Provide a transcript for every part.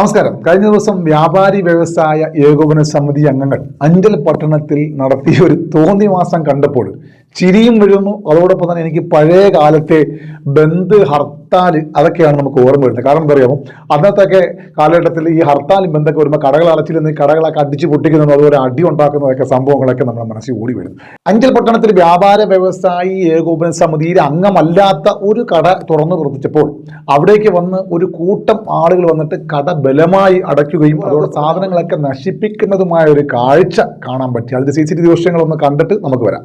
നമസ്കാരം. കഴിഞ്ഞ ദിവസം വ്യാപാരി വ്യവസായ ഏകോപന സമിതി അംഗങ്ങൾ അഞ്ചൽ പട്ടണത്തിൽ നടത്തിയ ഒരു തോന്നിവാസം കണ്ടപ്പോൾ ചിരിയും വരുന്നു. അതോടൊപ്പം തന്നെ എനിക്ക് പഴയ കാലത്തെ ബന്ദ് ഹർത്താൽ അതൊക്കെയാണ് നമുക്ക് ഓർമ്മ വരുന്നത്. കാരണം എന്താ അന്നത്തെ അന്നത്തൊക്കെ കാലഘട്ടത്തിൽ ഈ ഹർത്താൽ ബന്ധൊക്കെ വരുമ്പോൾ കടകൾ അടച്ചിൽ നിന്ന് കടകളൊക്കെ അടിച്ചു പൊട്ടിക്കുന്നതും അതുപോലെ അടി ഉണ്ടാക്കുന്നതൊക്കെ സംഭവങ്ങളൊക്കെ നമ്മുടെ മനസ്സിൽ ഓടി വരുന്നു. അഞ്ചൽ പട്ടണത്തിൽ വ്യാപാര വ്യവസായി ഏകോപന സമിതിയിൽ അംഗമല്ലാത്ത ഒരു കട തുറന്നു പ്രവർത്തിച്ചപ്പോൾ അവിടേക്ക് വന്ന് ഒരു കൂട്ടം ആളുകൾ വന്നിട്ട് കട ബലമായി അടയ്ക്കുകയും അതോടെ സാധനങ്ങളൊക്കെ നശിപ്പിക്കുന്നതുമായ ഒരു കാഴ്ച കാണാൻ പറ്റി. അതിന്റെ സി സി ടി വി ദൃശ്യങ്ങളൊന്ന് കണ്ടിട്ട് നമുക്ക് വരാം.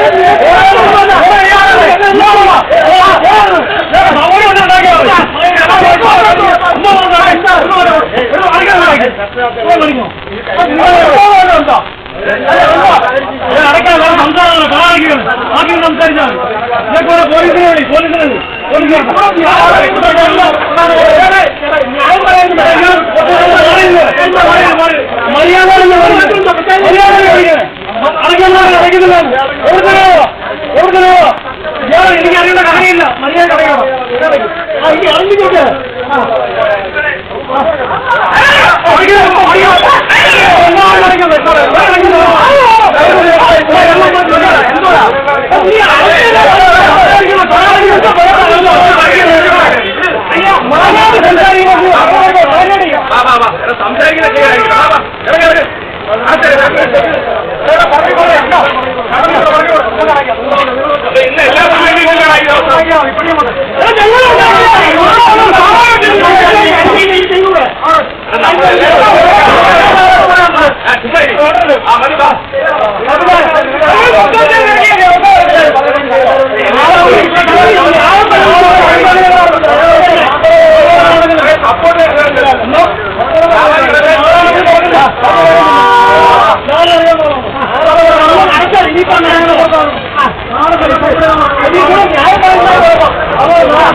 يلا يلا يلا അറിഞ്ഞിട്ട് അതൊക്കെ നമുക്ക് പിന്നെ സംസാരിക്കുന്ന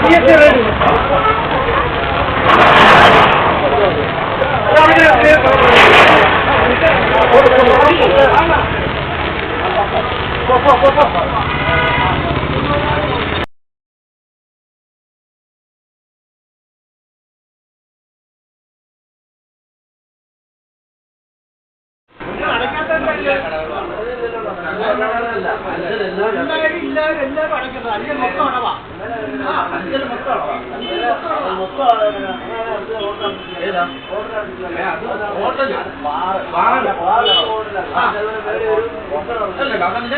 വിഷയങ്ങളാണ് ഇന്ന് പഴക്കാൻ എന്താ ബുദ്ധിമുട്ട് അതൊന്നും പറയാൻ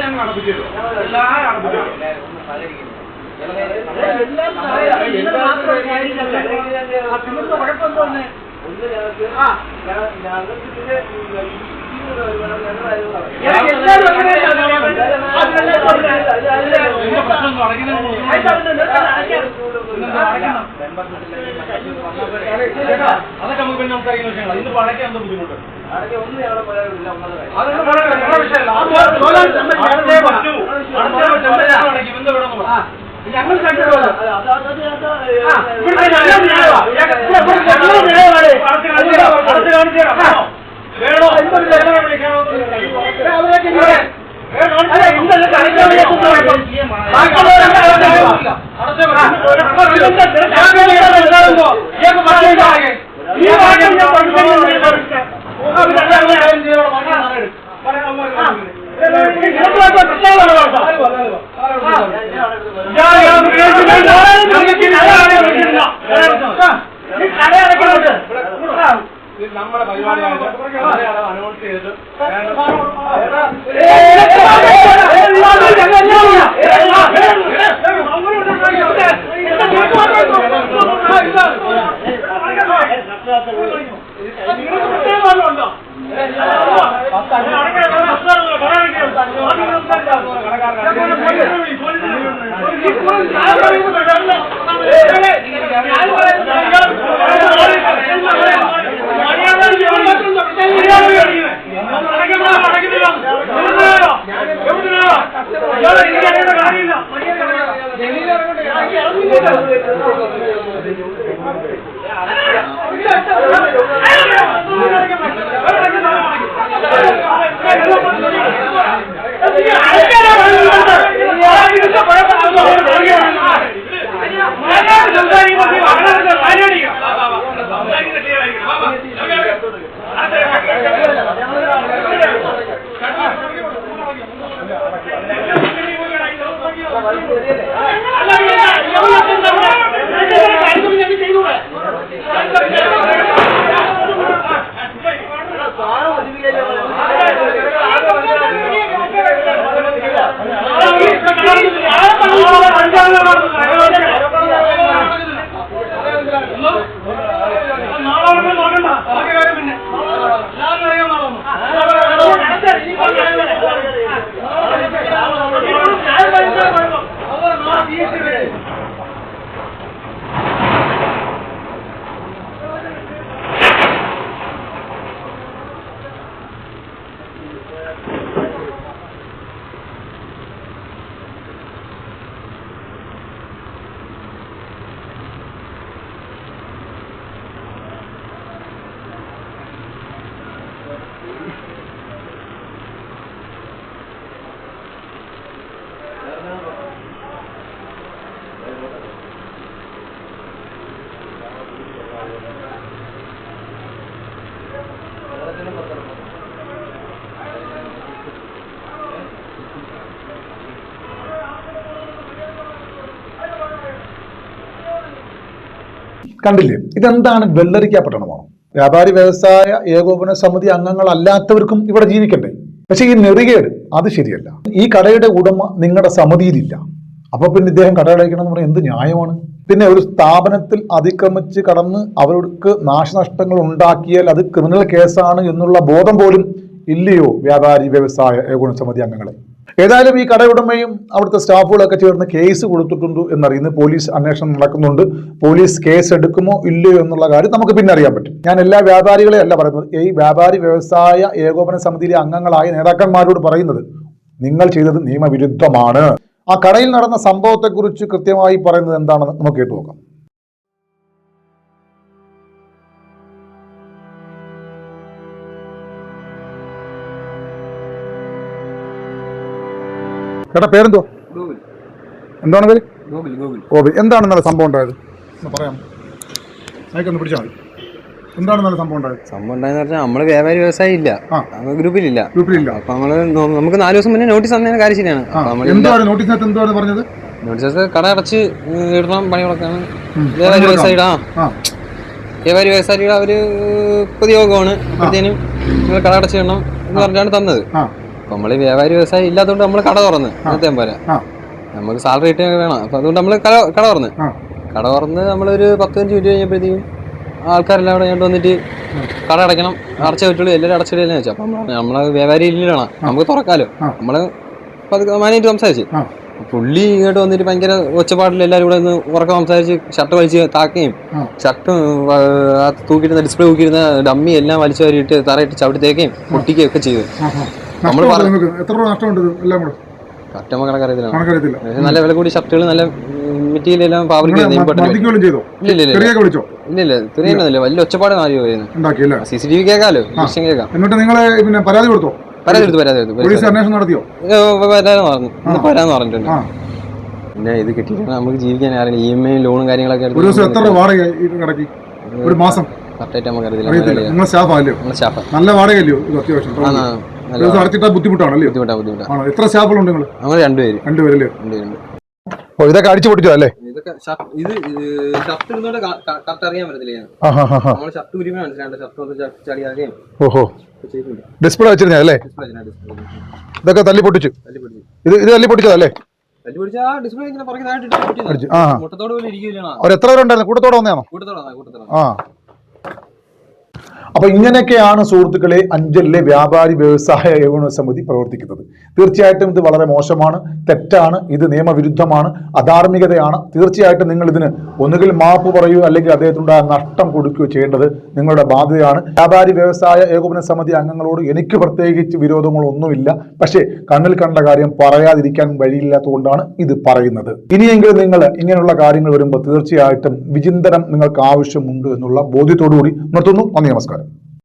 നമ്മുടെ വിഷയമല്ല. അത് അടുത്തേ പറ്റൂ. അടുത്തേ പറ്റൂ. അടുത്തേ നമുക്ക് പിന്നെ ഇവിടെ വിഷയങ്ങൾ ഇന്ന് ഞങ്ങൾ എന്തോ ഇവിടുത്തെ ഞങ്ങൾ ന്യായമാണ്. അടുത്ത് കാണിച്ചു തരാം. വേണോ എങ്ങനെ വിളിക്കണോ അവരൊക്കെ ഇങ്ങനെ നമ്മുടെ പരിപാടിയായിട്ട് അനൗൺസ് ചെയ്തിട്ട് ഉണ്ടോ ¡Ah! കണ്ടില്ലേ? ഇതെന്താണ് വെള്ളരിക്ക പട്ടണമാണോ വ്യാപാരി വ്യവസായ ഏകോപന സമിതി അംഗങ്ങളല്ലാത്തവർക്കും ഇവിടെ ജീവിക്കണ്ടേ? പക്ഷെ ഈ നെറികേട് അത് ശരിയല്ല. ഈ കടയുടെ ഉടമ നിങ്ങളുടെ സമിതിയിലില്ല. അപ്പൊ പിന്നെ ഇദ്ദേഹം കടയടയ്ക്കണം എന്ന് പറഞ്ഞാൽ എന്ത് ന്യായമാണ്? പിന്നെ ഒരു സ്ഥാപനത്തിൽ അതിക്രമിച്ച് കടന്ന് അവർക്ക് നാശനഷ്ടങ്ങൾ ഉണ്ടാക്കിയാൽ അത് ക്രിമിനൽ കേസാണ് എന്നുള്ള ബോധം പോലും ഇല്ലയോ വ്യാപാരി വ്യവസായ ഏകോപന സമിതി അംഗങ്ങളെ? ഏതായാലും ഈ കടയുടമയും അവിടുത്തെ സ്റ്റാഫുകളൊക്കെ ചേർന്ന് കേസ് കൊടുത്തിട്ടുണ്ട് എന്നറിയുന്നു. പോലീസ് അന്വേഷണം നടക്കുന്നുണ്ട്. പോലീസ് കേസ് എടുക്കുമോ ഇല്ലയോ എന്നുള്ള കാര്യം നമുക്ക് പിന്നെ അറിയാൻ പറ്റും. ഞാൻ എല്ലാ വ്യാപാരികളെ അല്ല പറയുന്നത്. ഈ വ്യാപാരി വ്യവസായ ഏകോപന സമിതിയിലെ അംഗങ്ങളായ നേതാക്കന്മാരോട് പറയുന്നത് നിങ്ങൾ ചെയ്തത് നിയമവിരുദ്ധമാണ്. ആ കടയിൽ നടന്ന സംഭവത്തെക്കുറിച്ച് കൃത്യമായി പറയുന്നത് എന്താണെന്ന് നമുക്ക് കേട്ടു നോക്കാം. ചേട്ടാ പേരെന്തോ? എന്താണ് പേര്? ഓബി എന്താണ് ഇന്നലെ സംഭവം ഉണ്ടായത്? പറയാം അയക്കൊന്ന് പിടിച്ചാൽ മതി. എന്താണ് നല്ല സംഭവം ഉണ്ടായത്? സംഭവം ഉണ്ടായെന്ന് പറഞ്ഞാൽ നമ്മൾ വ്യാപാരി വ്യവസായി ഇല്ല. ഗ്രൂപ്പിലില്ല. ഗ്രൂപ്പിലില്ല. അപ്പൊ നമ്മൾ നമുക്ക് നാല് ദിവസം മുന്നേ നോട്ടീസ് തന്നതിന് കാര്യം ശരിയാണ്. നോട്ടീസിനകത്ത് എന്തുവാണ് പറഞ്ഞത്? നോട്ടീസ് കട അടച്ച് ഇടണം പണി കൊടുക്കാണ്. വ്യാപാരി വ്യവസായിടാ വ്യാപാരി വ്യവസായിയുടെ അവർ പൊതുയോഗമാണ്. അപ്പോഴത്തേനും നിങ്ങൾ കട അടച്ച് ഇടണം എന്ന് പറഞ്ഞാണ് തന്നത്. അപ്പൊ നമ്മൾ വ്യാപാരി വ്യവസായി ഇല്ലാത്തതുകൊണ്ട് നമ്മൾ കട തുറന്ന്. അന്നത്തെ പോലെ. നമുക്ക് സാലറി കിട്ടിയ വേണം. അപ്പൊ അതുകൊണ്ട് നമ്മൾ കട കട തുറന്ന്. കട തുറന്ന് നമ്മളൊരു പത്ത് പതിനഞ്ച് മിനിറ്റ് കഴിഞ്ഞപ്പോഴത്തേക്കും ആൾക്കാരെല്ലാം അവിടെ ഞാൻ വന്നിട്ട് കട അടയ്ക്കണം. അടച്ച പറ്റുള്ളൂ. എല്ലാവരും അടച്ചിടലെന്ന് വെച്ചാൽ അപ്പം നമ്മളെ വ്യാപാരി ഇല്ലാണ് നമുക്ക് തുറക്കാലോ. നമ്മൾ മാനേജ് സംസാരിച്ച്. പുള്ളി ഇങ്ങോട്ട് വന്നിട്ട് ഭയങ്കര ഒച്ചപ്പാടിൽ എല്ലാവരും ഇവിടെ നിന്ന് ഉറക്കം സംസാരിച്ച് ഷർട്ട് വലിച്ച് താക്കുകയും. ഷർട്ട് തൂക്കിയിരുന്ന ഡിസ്പ്ലേ തൂക്കിയിരുന്ന ഡമ്മി എല്ലാം വലിച്ചു വരിയിട്ട് തറയിട്ട് ചവിട്ടി തേക്കുകയും പൊട്ടിക്കുകയും ഒക്കെ ചെയ്തു. നമ്മൾ പറഞ്ഞു എത്ര നഷ്ടമുണ്ട് എല്ലാം കൂടെ? കസ്റ്റമർ കണക്കറിയത്തില്ല. നല്ല വില കൂടി ഷർട്ടുകൾ നല്ല മെറ്റീരിയൽ എല്ലാം ഫാബ്രിക് മർദ്ദിക്കുകയും ചെയ്തോ? ഇല്ല ഇല്ല ഇല്ല. ഇല്ല തിരിയുന്നില്ല വലിയ ഒച്ചപ്പാട് മാറി പോയിരുന്നു സി സി ടി വി കേൾക്കാലോ? ദൃശ്യം കേൾക്കാം. എന്നിട്ട് നിങ്ങളെ പിന്നെ പരാതി കൊടുത്തോ? പരാതി കൊടുത്തു പരാതി കൊടുത്തു. പോലീസ് അന്വേഷണം നടത്തിയോ? പരാതി പറഞ്ഞു. പരാതി പറഞ്ഞിട്ടുണ്ട്. പിന്നെ ഇത് കിട്ടിയിട്ട് നമുക്ക് ജീവിക്കാൻ ആരും ഇ എം ഐ ലോണും കാര്യങ്ങളൊക്കെ ഒരു ദിവസം എത്ര വാടക ഈ കടയ്ക്ക്? ഒരു മാസം? കറക്റ്റായിട്ട് നമുക്ക് അറിയത്തില്ല. നിങ്ങൾ സ്റ്റാഫ് അല്ലയോ സ്റ്റാഫ് നല്ല വാടകയല്ലയോ ഇത് അത്യാവശ്യം? ആ ബുദ്ധിമുട്ടാണല്ലോ? ബുദ്ധിമുട്ടാണ് ബുദ്ധിമുട്ടാ. ബുദ്ധിമുട്ടാ എത്ര സ്റ്റാഫുകളുണ്ട് നിങ്ങൾ നമ്മൾ രണ്ടുപേര്. രണ്ടുപേരല്ലേ? രണ്ടുപേരുണ്ട്. ഓ ഇതൊക്കെ അടിച്ചു പൊട്ടിച്ചോ അല്ലേ? ഇതൊക്കെ ഷർട്ട് ഇത് ഷർട്ട് ഇടുന്നോണ്ട് കറക്റ്റ് അറിയാൻ പറ്റത്തില്ല നമ്മൾ ഷർട്ട് ഉരുമ മനസ്സിലാണ്ട് ഷർട്ട് അറിയാം ഓഹോ. ഡിസ്പ്ലേ വെച്ചിരുന്നേ അല്ലേ? ഇതൊക്കെ തല്ലി പൊട്ടിച്ചു. ഇത് ഇത് തല്ലി പൊട്ടിച്ചതല്ലേ എത്ര പേരുണ്ടായിരുന്നു? കൂട്ടത്തോടെ വന്നതാണോ? കൂട്ടത്തോടെ കൂട്ടത്തോടാ ആ. അപ്പൊ ഇങ്ങനെയൊക്കെയാണ് സുഹൃത്തുക്കളെ അഞ്ചലിലെ വ്യാപാരി വ്യവസായ ഏകോപന സമിതി പ്രവർത്തിക്കുന്നത്. തീർച്ചയായിട്ടും ഇത് വളരെ മോശമാണ് തെറ്റാണ് ഇത് നിയമവിരുദ്ധമാണ് അധാർമികതയാണ്. തീർച്ചയായിട്ടും നിങ്ങൾ ഇതിന് ഒന്നുകിൽ മാപ്പ് പറയൂ അല്ലെങ്കിൽ അദ്ദേഹത്തിനുണ്ടായ നഷ്ടം കൊടുക്കുകയോ ചെയ്യേണ്ടത് നിങ്ങളുടെ ബാധ്യതയാണ്. വ്യാപാരി വ്യവസായ ഏകോപന സമിതി അംഗങ്ങളോട് എനിക്ക് പ്രത്യേകിച്ച് വിരോധങ്ങളൊന്നുമില്ല. പക്ഷേ കണ്ണിൽ കണ്ട കാര്യം പറയാതിരിക്കാൻ വഴിയില്ലാത്തതുകൊണ്ടാണ് ഇത് പറയുന്നത്. ഇനിയെങ്കിലും നിങ്ങൾ ഇങ്ങനെയുള്ള കാര്യങ്ങൾ വരുമ്പോൾ തീർച്ചയായിട്ടും വിചിന്തനം നിങ്ങൾക്ക് ആവശ്യമുണ്ട് എന്നുള്ള ബോധ്യത്തോടു കൂടി നിർത്തുന്നു. നന്ദി നമസ്കാരം. Right.